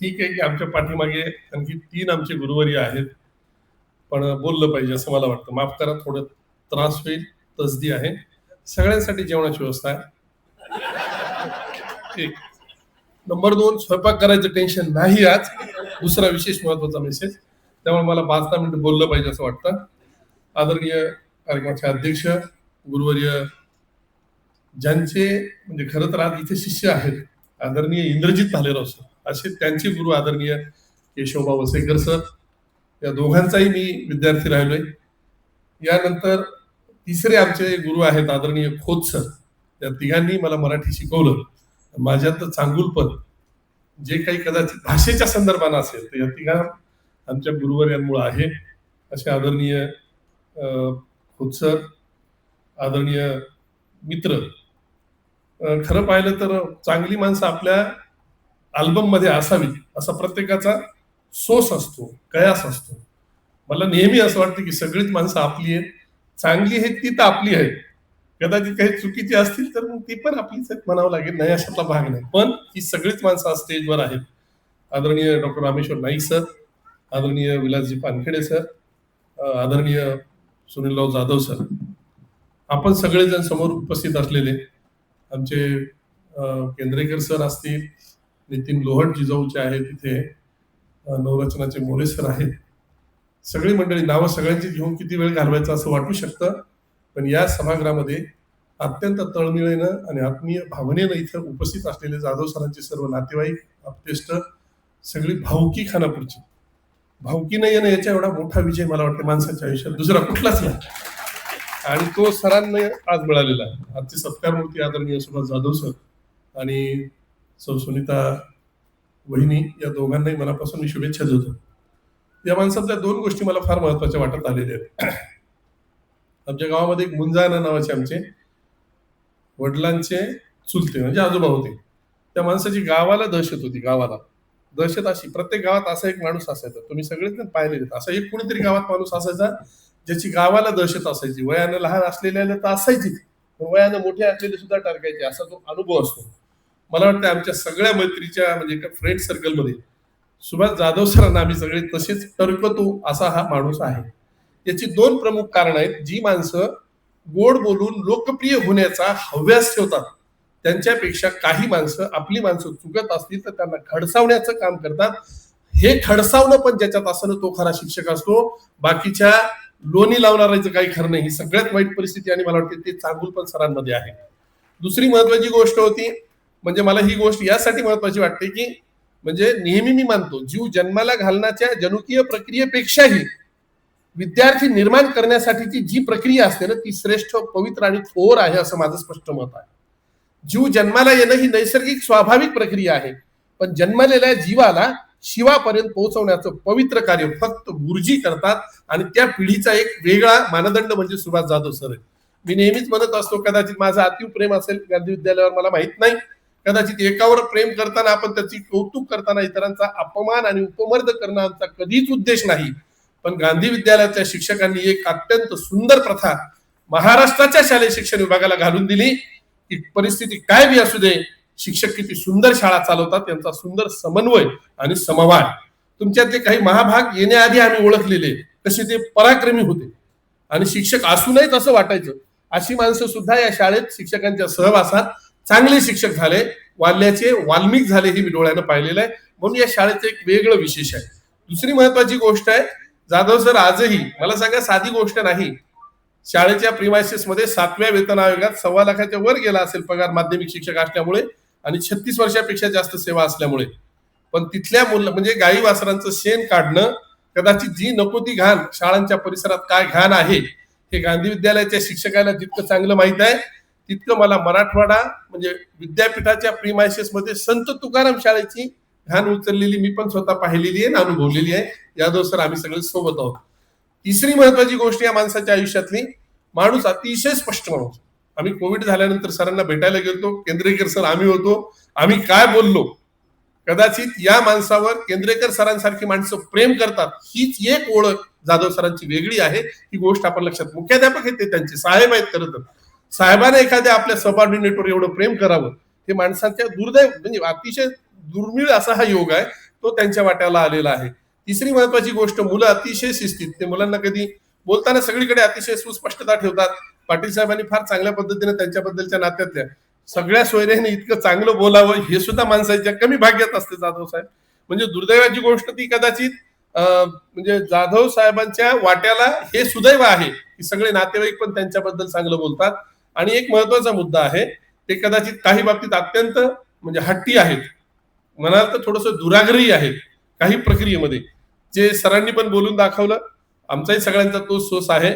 ठीक आहे की आमच्या पाठीमागे आणखी तीन आमचे गुरुवारी आहेत. पण बोललं पाहिजे असं मला वाटतं. माफ करा थोडं त्रास होईल तसदी आहे. सगळ्यांसाठी जेवणाची व्यवस्था आहे. एक नंबर दोन स्वयंपाक करायचं टेन्शन नाही आज. दुसरा विशेष महत्त्वाचा मेसेज त्यामुळे मला पाच दहा मिनिट बोललं पाहिजे असं वाटतं. आदरणीय कार्यक्रमाचे अध्यक्ष गुरुवर्य ज्यांचे म्हणजे खरं तर आज इथे शिष्य आहेत. आदरणीय इंद्रजित भालेराव असतो असे त्यांचे गुरु आदरणीय केशवबा वसेकर सर या दोघांचाही मी विद्यार्थी राहिलोय. यानंतर तिसरे आमचे गुरु आहेत आदरणीय खोत सर. या तिघांनी मला मराठी शिकवलं. माझ्यात चांगुलपण जे काही कदाचित भाषेच्या संदर्भानं असेल तर या तिघा आमच्या गुरुवर यांमुळे आहे. असे आदरणीय खोत सर आदरणीय मित्र. खरं पाहिलं तर चांगली माणसं आपल्या अल्बममध्ये असा प्रत्येकाचा सोस असतो कयास असतो. मला नेहमी असं वाटतं की सगळीच माणसं आपली आहेत चांगली आहेत ती तर आपली आहेत. कदाचित काही चुकीची असतील तर मग ती पण आपलीच आहेत म्हणावं लागेल नाही अशातला भाग नाही. पण ही सगळीच माणसं आज स्टेजवर आहेत. आदरणीय डॉक्टर रामेश्वर नाईक सर आदरणीय विलासजी पानखेडे सर आदरणीय सुनीलराव जाधव सर. आपण सगळेजण समोर उपस्थित असलेले आमचे केंद्रेकर सर असतील नितीन लोहट जिजाऊचे आहेत तिथे नवरचनाचे मोरे सर आहेत. सगळी मंडळी नावं सगळ्यांची घेऊन किती वेळ घालवायचा असं वाटू शकतं पण या सभागृहामध्ये अत्यंत तळमिळेनं आणि आत्मीय भावनेनं इथं उपस्थित असलेले जाधव सरांचे सर्व नातेवाईक आप्तेष्ट सगळी भावकी खानापूरची. भावकी नाही येणं याच्या एवढा मोठा विजय मला वाटतं माणसाच्या आयुष्यात. दुसरा कुठलाच नाही. आणि तो सरांना आज मिळालेला आहे. आजचे सत्कारमूर्ती आदरणीय सुभाष जाधव सर आणि सौ सुनीता वहिनी या दोघांनाही मनापासून मी शुभेच्छा देतो. या माणसातल्या दोन गोष्टी मला फार महत्त्वाच्या वाटत आलेल्या आहेत. आमच्या गावामध्ये एक मुंजाना नावाचे आमचे वडिलांचे चुलते म्हणजे आजोबा होते. त्या माणसाची गावाला दहशत होती गावाला. दहशत अशी प्रत्येक गावात असा एक माणूस असायचा. तुम्ही सगळेच जण पाहिले असा एक कुणीतरी गावात माणूस असायचा ज्याची गावाला दहशत असायची. वयानं लहान असलेल्याला तर असायचीच. वयानं मोठे असलेले सुद्धा टाकायचे असा तो अनुभव असतो. मला वाटतं आमच्या सगळ्या मैत्रीच्या म्हणजे एका फ्रेंड सर्कलमध्ये सुभाष जाधव सरांना आम्ही सगळे तसेच टर्कतो असा हा माणूस आहे. याची दोन प्रमुख कारण आहेत. जी माणसं गोड बोलून लोकप्रिय होण्याचा हव्यास ठेवतात. त्यांच्यापेक्षा काही माणसं आपली माणसं चुकत असली तर त्यांना खडसावण्याचं काम करतात. हे खडसावणं पण ज्याच्यात असं तो खरा शिक्षक असतो. बाकीच्या लोणी लावणाऱ्याचं काही खरं नाही. ही सगळ्यात वाईट परिस्थिती आणि मला वाटते ते चांगुल पण सरांमध्ये आहे. दुसरी महत्वाची गोष्ट होती म्हणजे मला ही गोष्ट यासाठी महत्वाची वाटते की म्हणजे नेहमी मी मानतो जीव जन्माला घालण्याच्या जनुकीय प्रक्रियेपेक्षाही विद्यार्थी निर्माण करण्यासाठीची जी प्रक्रिया असते ना ती श्रेष्ठ पवित्र आणि थोर आहे असं माझं स्पष्ट मत आहे. जीव जन्माला येणं ही नैसर्गिक स्वाभाविक प्रक्रिया आहे. पण जन्मलेल्या जीवाला शिवापर्यंत पोहोचवण्याचं पवित्र कार्य फक्त गुरुजी करतात आणि त्या पिढीचा एक वेगळा मानदंड म्हणजे सुभाष जाधव सर मी नेहमीच म्हणत असतो कदाचित माझं अतिव प्रेम असेल गांधी विद्यालयावर मला माहीत नाही कदाचित एकावर प्रेम करताना आपण त्याची कौतुक करताना इतरांचा अपमान आणि उपमर्द करणं आमचा कधीच उद्देश नाही. पण गांधी विद्यालयाच्या शिक्षकांनी एक अत्यंत सुंदर प्रथा महाराष्ट्राच्या शालेय शिक्षण विभागाला घालून दिली. की परिस्थिती काय बी असू दे शिक्षक किती सुंदर शाळा चालवतात त्यांचा सुंदर समन्वय आणि समवाद तुमच्यातले काही महाभाग येण्याआधी आम्ही ओळखलेले कसे ते पराक्रमी होते. आणि शिक्षक असूनही असं वाटायचं. अशी माणसं सुद्धा या शाळेत शिक्षकांच्या सहवासात चांगले शिक्षक झाले वाल्याचे वाल्मिक झाले हे मी डोळ्यानं पाहिलेलं आहे. म्हणून या शाळेचं एक वेगळं विशेष आहे. दुसरी महत्वाची गोष्ट आहे जाधव सर आजही मला सांगा साधी गोष्ट नाही शाळेच्या प्रिमायसेस मध्ये सातव्या वेतन आयोगात सव्वा लाखाच्या वर गेला असेल पगार माध्यमिक शिक्षक असल्यामुळे आणि छत्तीस वर्षापेक्षा जास्त सेवा असल्यामुळे. पण तिथल्या मुलं म्हणजे गाई वासरांचं शेण काढणं कदाचित जी नको ती घाण शाळांच्या परिसरात काय घाण आहे हे गांधी विद्यालयाच्या शिक्षकाला जितकं चांगलं माहीत आहे तितकं मला मराठवाडा म्हणजे विद्यापीठाच्या प्रिमायसेस मध्ये संत तुकाराम शाळेची घाण उचललेली मी पण स्वतः पाहिलेली आहे आणि अनुभवलेली आहे. यादव सर आम्ही सगळे सोबत आहोत. तिसरी महत्वाची गोष्ट या माणसाच्या आयुष्यातली माणूस अतिशय स्पष्ट माणूस. आम्ही कोविड झाल्यानंतर सरांना भेटायला गेलो. केंद्रेकर सर आम्ही होतो. आम्ही काय बोललो? कदाचित या माणसावर केंद्रेकर सरांसारखी माणसं प्रेम करतात. हीच एक ओळख जाधव सरांची वेगळी आहे. ही गोष्ट आपण लक्षात मुख्याध्यापक आहेत ते त्यांचे साहेब आहेत खरं तर. साहेबाने एखाद्या आपल्या सबऑर्डिनेटवर एवढं प्रेम करावं हे माणसाच्या दुर्दैव म्हणजे अतिशय दुर्मिळ असा हा योग आहे तो त्यांच्या वाट्याला आलेला आहे. तिसरी महत्वाची गोष्ट मुलं अतिशय शिस्तीत. ते मुलांना कधी बोलताना सगळीकडे अतिशय सुस्पष्टता ठेवतात. पाटील साहेबांनी फार चांगल्या पद्धतीने त्यांच्याबद्दलच्या नात्यातल्या सगळ्या सोयऱ्याने इतकं चांगलं बोलावं हे सुद्धा माणसाच्या कमी भाग्यात असते जाधव साहेब. म्हणजे दुर्दैवाची गोष्ट ती कदाचित अं, म्हणजे जाधव साहेबांच्या वाट्याला हे सुदैव आहे की सगळे नातेवाईक पण त्यांच्याबद्दल चांगलं बोलतात. आणि एक महत्त्वाचा मुद्दा आहे ते कदाचित काही बाबतीत अत्यंत म्हणजे हट्टी आहेत. म्हणाल तर थोडस दुराग्रही आहेत काही प्रक्रियेमध्ये. जे सरांनी पण बोलून दाखवलं आमचाही सगळ्यांचा तो सोस आहे.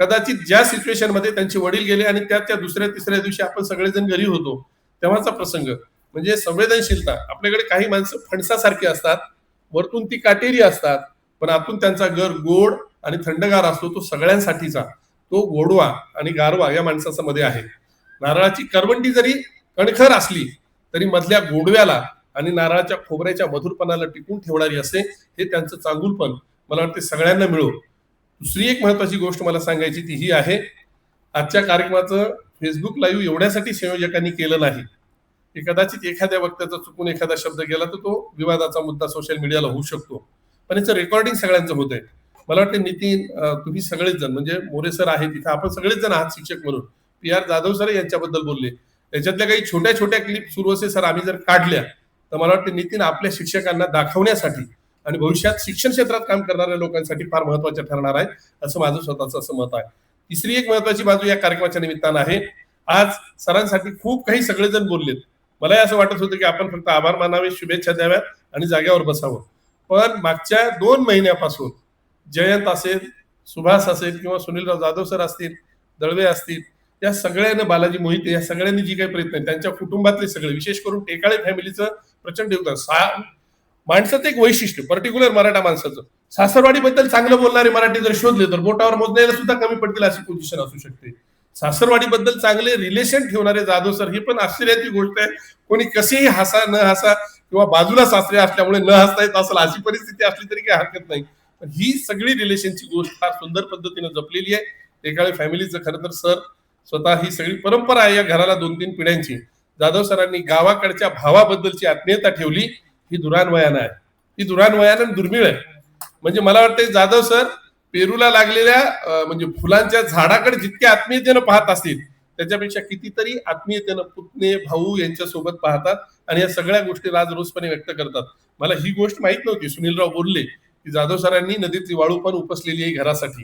कदाचित ज्या सिच्युएशनमध्ये त्यांचे वडील गेले आणि त्या त्या दुसऱ्या तिसऱ्या दिवशी आपण सगळेजण घरी होतो तेव्हाचा प्रसंग. म्हणजे संवेदनशीलता. आपल्याकडे काही माणसं फणसासारखी असतात वरतून ती काटेरी असतात पण आतून त्यांचा घर गोड आणि थंडगार असतो तो सगळ्यांसाठीचा. तो गोडवा आणि गारवा या माणसाचा मध्ये आहे. नारळाची करवंटी जरी कणखर असली तरी मधल्या गोडव्याला आणि नारळाच्या खोबऱ्याच्या मधुरपणाला टिकून ठेवणारी असे हे त्यांचं चांगुलपण मला वाटते सगळ्यांना मिळो दुसरी एक महत्वाची गोष्ट मला सांगायची ती ही आहे आजच्या कार्यक्रमाचं फेसबुक लाईव्ह एवढ्यासाठी संयोजकांनी केलं नाही. की कदाचित एखाद्या वक्त्याचा चुकून एखादा शब्द गेला तर तो विवादाचा मुद्दा सोशल मीडियाला होऊ शकतो. पण याचं रेकॉर्डिंग सगळ्यांचं होत आहे मला वाटतं नितीन तुम्ही सगळेच जण म्हणजे मोरे सर आहेत तिथे आपण सगळेच जण आहात शिक्षक म्हणून. पी आर जाधव सर यांच्याबद्दल बोलले. त्याच्यातल्या काही छोट्या छोट्या क्लिप सुरू असेल सर आम्ही जर काढल्या तर मला वाटतं नितीन आपल्या शिक्षकांना दाखवण्यासाठी आणि भविष्यात शिक्षण क्षेत्रात काम करणाऱ्या लोकांसाठी फार महत्वाचं ठरणार आहे असं माझं स्वतःचं असं मत आहे. तिसरी एक महत्वाची बाजू या कार्यक्रमाच्या निमित्तानं आहे. आज सरांसाठी खूप काही सगळेजण बोललेत. मलाही असं वाटत होतं की आपण फक्त आभार मानावे शुभेच्छा द्याव्यात आणि जाग्यावर बसावं. पण मागच्या दोन महिन्यापासून जयंत असेल सुभाष असेल किंवा सुनीलराव जाधव सर असतील दळवे असतील या सगळ्यांना बालाजी मोहिते या सगळ्यांनी जी काही प्रयत्न आहे, त्यांच्या कुटुंबातले सगळे विशेष करून टेकाळे फॅमिलीचं प्रचंड योगदान. सा माणसाचं एक वैशिष्ट्य पर्टिक्युलर मराठा माणसाचं. सासरवाडीबद्दल चांगलं बोलणारे मराठी जर शोधले तर बोटावर मोजण्याला सुद्धा कमी पडतील अशी पोझिशन असू शकते. सासरवाडीबद्दल चांगले रिलेशन ठेवणारे जाधव सर ही पण आश्चर्याची गोष्ट आहे. कोणी कसेही हसा न हसा किंवा बाजूला सासरे असल्यामुळे न हसता येत असेल अशी परिस्थिती असली तरी काही हरकत नाही. ही सगळी रिलेशनची गोष्ट फार सुंदर पद्धतीने जपलेली आहे. एकाळे फॅमिलीचं खरं तर सर स्वतः ही सगळी परंपरा आहे या घराला दोन तीन पिढ्यांची. जाधव सरांनी गावाकडच्या भावाबद्दलची आत्मीयता ठेवली ही दुरान्वयानं आहे. ही दुरान्वयानं दुर्मिळ आहे. म्हणजे मला वाटतं जाधव सर पेरूला लागलेल्या म्हणजे फुलांच्या झाडाकडे जितक्या आत्मीयतेनं पाहत असतील त्याच्यापेक्षा कितीतरी आत्मीयतेनं पुतणे भाऊ यांच्या सोबत पाहतात आणि या सगळ्या गोष्टी राजरोसपणे व्यक्त करतात. मला ही गोष्ट माहीत नव्हती सुनीलराव बोलले. की जाधव सरांनी नदीतली वाळू पण उपसलेली आहे घरासाठी.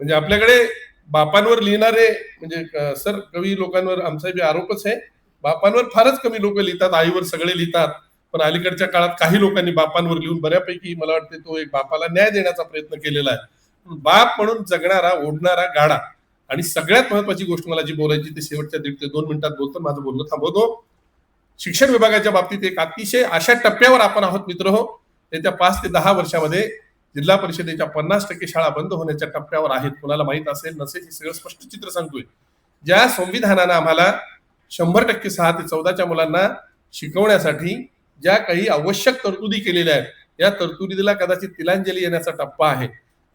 म्हणजे आपल्याकडे बापांवर लिहिणारे म्हणजे सर कवी लोकांवर आमचा बी आरोपच आहे. बापांवर फारच कमी लोक लिहितात आईवर सगळे लिहितात. पण अलीकडच्या काळात काही लोकांनी बापांवर लिहून बऱ्यापैकी मला वाटते तो एक बापाला न्याय देण्याचा प्रयत्न केलेला आहे. बाप म्हणून जगणारा ओढणारा गाडा. आणि सगळ्यात महत्वाची गोष्ट मला जी बोलायची ती शेवटच्या दीड ते दोन मिनिटात बोलतो माझं बोलणं थांबवतो. शिक्षण विभागाच्या बाबतीत एक अतिशय अशा टप्प्यावर आपण आहोत मित्र हो. येत्या पाच ते दहा वर्षामध्ये जिल्हा परिषदेच्या पन्नास टक्के शाळा बंद होण्याच्या टप्प्यावर आहेत. कोणाला माहीत असेल नसेल हे सगळं स्पष्ट चित्र सांगतोय. ज्या संविधानानं आम्हाला शंभर टक्के सहा ते चौदाच्या मुलांना शिकवण्यासाठी ज्या काही आवश्यक तरतुदी केलेल्या आहेत या तरतुदीला कदाचित तिलांजली येण्याचा टप्पा आहे.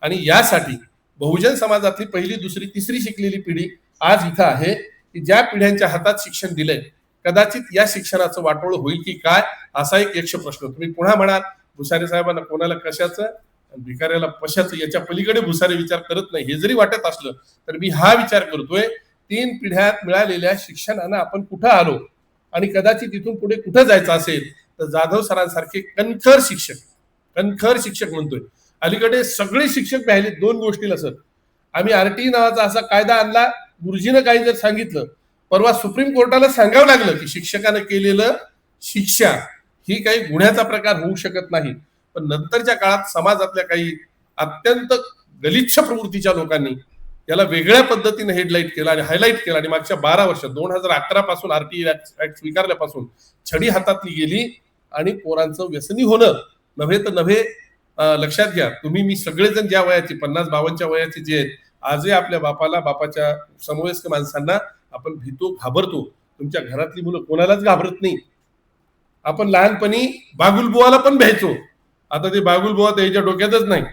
आणि यासाठी बहुजन समाजातली पहिली दुसरी तिसरी शिकलेली पिढी आज इथं आहे की ज्या पिढ्यांच्या हातात शिक्षण दिलंय कदाचित या शिक्षणाचं वाटोळ होईल की काय असा एक यक्ष प्रश्न. तुम्ही पुन्हा म्हणाल भुसारे साहेबांना कोणाला कशाचं आणि भिकाऱ्याला पशाचं याच्या पलीकडे भुसारे विचार करत नाही. हे जरी वाटत असलं तर मी हा विचार करतोय. तीन पिढ्यात मिळालेल्या शिक्षणानं आपण कुठं आलो? आणि कदाचित इथून पुढे कुठं जायचं असेल? तर जाधव सरांसारखे कणखर शिक्षक कणखर शिक्षक म्हणतोय. अलीकडे सगळे शिक्षक पाहिले दोन गोष्टीला सर. आम्ही आरटी नावाचा असा कायदा आणला. गुरुजीनं काही जर सांगितलं परवा सुप्रीम कोर्टाला सांगावं लागलं की शिक्षकानं केलेलं शिक्षा ही काही गुन्ह्याचा प्रकार होऊ शकत नाही. पण नंतरच्या काळात समाजातल्या काही अत्यंत गलिच्छ प्रवृत्तीच्या लोकांनी याला वेगळ्या पद्धतीने हेडलाईट केला आणि हायलाईट केला. आणि मागच्या बारा वर्षात दोन हजार अकरा पासून आरटीई ऍक्ट स्वीकारल्यापासून छडी हातातली गेली आणि पोरांचं व्यसनी होणं. नव्हे तर नव्हे लक्षात घ्या तुम्ही मी सगळेजण ज्या वयाचे पन्नास बावनच्या वयाचे जे आहेत आजही आपल्या बापाला बापाच्या समवयस्क माणसांना आपण भीतो घाबरतो. तुमच्या घरातली मुलं कोणालाच घाबरत नाही. आपण लहानपणी बागुलबुवाला पण भ्यायचो. आता ते बागुलबुवा त्याच्या डोक्यातच नाही.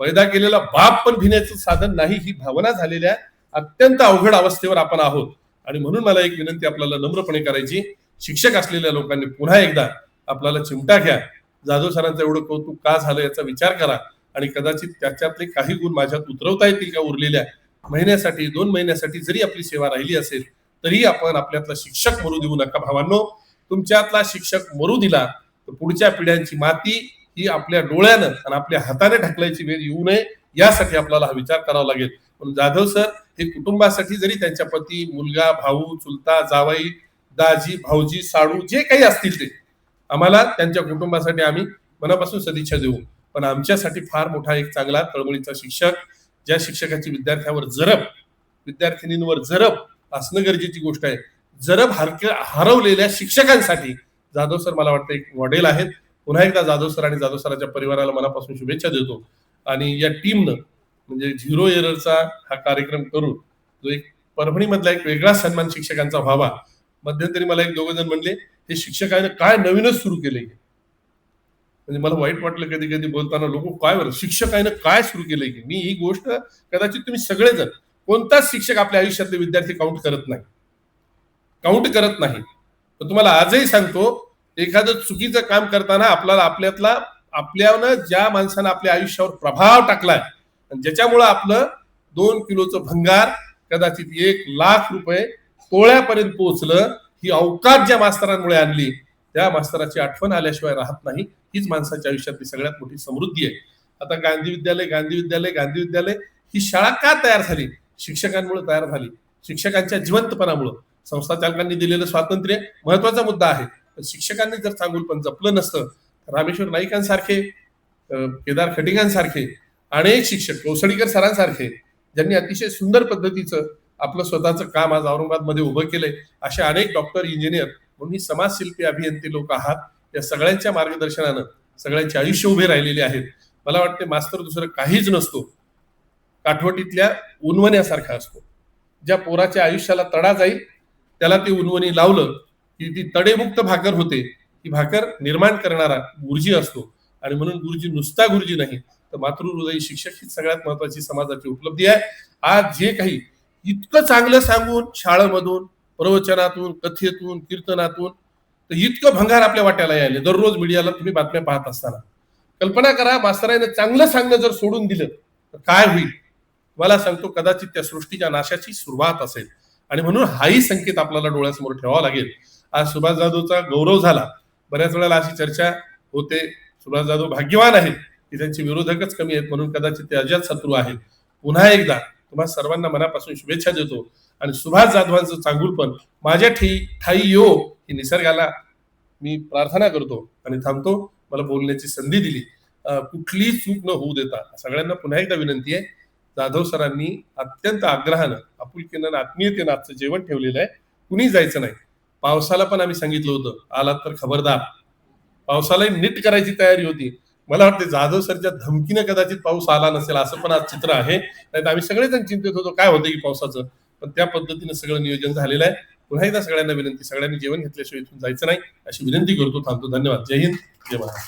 पैदा केलेला बाप पण भिण्याचं साधन नाही ही भावना झालेल्या अत्यंत अवघड अवस्थेवर आपण आहोत. आणि म्हणून मला एक विनंती आपल्याला नम्रपणे करायची. शिक्षक असलेल्या लोकांनी पुन्हा एकदा आपल्याला चिमटा घ्या. जाधव सरांचं एवढं कौतुक का झालं याचा विचार करा. आणि कदाचित त्याच्यातले काही गुण माझ्यात उतरवता येतील का उरलेल्या महिन्यासाठी दोन महिन्यासाठी जरी आपली सेवा राहिली असेल तरी आपण आपल्यातला शिक्षक म्हणू देऊ नका भावांनो. तुमच्यातला शिक्षक मरू दिला तर पुढच्या पिढ्यांची माती ही आपल्या डोळ्यानं आणि आपल्या हाताने ढकलायची वेळ येऊ नये यासाठी आपल्याला हा विचार करावा लागेल. पण जाधव सर हे कुटुंबासाठी जरी त्यांच्या पती मुलगा भाऊ चुलता जावाई दाजी भाऊजी साडू जे काही असतील ते आम्हाला त्यांच्या कुटुंबासाठी आम्ही मनापासून सदिच्छा देऊ. पण आमच्यासाठी फार मोठा एक चांगला तळमळीचा शिक्षक ज्या शिक्षकाची विद्यार्थ्यावर जरब विद्यार्थिनींवर जरब असणं गरजेची गोष्ट आहे. जरब हरक हरवलेल्या शिक्षकांसाठी जाधव सर मला वाटतं एक मॉडेल आहेत. पुन्हा एकदा जाधव सर आणि जाधव सरांच्या परिवाराला मनापासून शुभेच्छा देतो. आणि या टीमनं म्हणजे झिरो एररचा हा कार्यक्रम करून जो एक परभणीमधला एक वेगळा सन्मान शिक्षकांचा व्हावा. मध्यंतरी मला एक दोघ जण म्हणले हे शिक्षकाने काय नवीनच सुरू केले म्हणजे मला वाईट वाटलं कधी कधी बोलताना लोक काय बरं शिक्षकाने काय सुरू केलंय की मी ही गोष्ट कदाचित तुम्ही सगळेजण कोणताच शिक्षक आपल्या आयुष्यातले विद्यार्थी काउंट करत नाही. काउंट करत नाही. तर तुम्हाला आजही सांगतो एखादं चुकीचं काम करताना आपल्याला आपल्यातला आपल्यानं ज्या माणसानं आपल्या आयुष्यावर प्रभाव टाकलाय आणि ज्याच्यामुळं आपलं दोन किलोचं भंगार कदाचित एक लाख रुपये तोळ्यापर्यंत पोहोचलं ही अवकाश ज्या मास्तरांमुळे आणली त्या मास्तराची आठवण आल्याशिवाय राहत नाही. हीच माणसाच्या आयुष्यातली सगळ्यात मोठी समृद्धी आहे. आता गांधी विद्यालय गांधी विद्यालय गांधी विद्यालय ही शाळा का तयार झाली? शिक्षकांमुळे तयार झाली? शिक्षकांच्या जिवंतपणामुळं. संस्था चालकांनी दिलेलं स्वातंत्र्य महत्त्वाचा मुद्दा आहे. पण शिक्षकांनी जर चांगुलपण जपलं नसतं तर रामेश्वर नाईकांसारखे केदार खटिकांसारखे अनेक शिक्षक कौसडीकर सरांसारखे ज्यांनी अतिशय सुंदर पद्धतीचं आपलं स्वतःचं काम आज औरंगाबादमध्ये उभं केलंय असे अनेक डॉक्टर इंजिनियर म्हणून ही समाजशिल्पी अभियंते लोक आहात या सगळ्यांच्या मार्गदर्शनानं सगळ्यांचे आयुष्य उभे राहिलेले आहेत. मला वाटते मास्तर दुसरं काहीच नसतो. काठवटीतल्या उन्वण्यासारखा असतो. ज्या पोराच्या आयुष्याला तडा जाईल त्याला ते उन्वणी लावलं की ती तडेमुक्त भाकर होते. ती भाकर निर्माण करणारा गुरुजी असतो. आणि म्हणून गुरुजी नुसता गुरुजी नाही तर मातृहृदयी शिक्षक ही सगळ्यात महत्वाची समाजाची उपलब्धी आहे. आज जे काही इतकं चांगलं सांगून शाळेमधून प्रवचनातून कथेतून कीर्तनातून तर इतकं भंगार आपल्या वाट्याला यायले. दररोज मीडियाला तुम्ही बातम्या पाहत असताना. कल्पना करा मास्तराने चांगलं सांगणं जर सोडून दिलं तर काय होईल? मला सांगतो कदाचित त्या सृष्टीच्या नाशाची सुरुवात असेल. आणि म्हणून हाही संकेत आपल्याला डोळ्यासमोर ठेवावा लागेल. आज सुभाष जाधवचा गौरव झाला. बऱ्याच वेळेला अशी चर्चा होते. सुभाष जाधव भाग्यवान आहेत की त्यांचे विरोधकच कमी आहेत म्हणून कदाचित ते अजात शत्रू आहेत. पुन्हा एकदा तुम्हा सर्वांना मनापासून शुभेच्छा देतो. आणि सुभाष जाधवांचं चांगुलपण माझ्या ठेई ठाई यो ही निसर्गाला मी प्रार्थना करतो आणि थांबतो. मला बोलण्याची संधी दिली. कुठली चूक न होऊ देता सगळ्यांना पुन्हा एकदा विनंती आहे. जाधव सरांनी अत्यंत आग्रहानं आपुलकीनं आत्मीयतेनं आजचं जेवण ठेवलेलं आहे. कुणी जायचं नाही. पावसाला पण आम्ही सांगितलं होतं आलात तर खबरदार. पावसालाही नीट करायची तयारी होती. मला वाटते जाधव सरच्या धमकीनं कदाचित पाऊस आला नसेल असं पण आज चित्र आहे. नाही तर आम्ही सगळेजण चिंतित होतो काय होतं की पावसाचं? पण त्या पद्धतीनं सगळं नियोजन झालेलं आहे. पुन्हा एकदा सगळ्यांना विनंती सगळ्यांनी जेवण घेतल्याशिवाय इथून जायचं नाही. अशी विनंती करतो थांबतो. धन्यवाद. जय हिंद. जय महाराष्ट्र.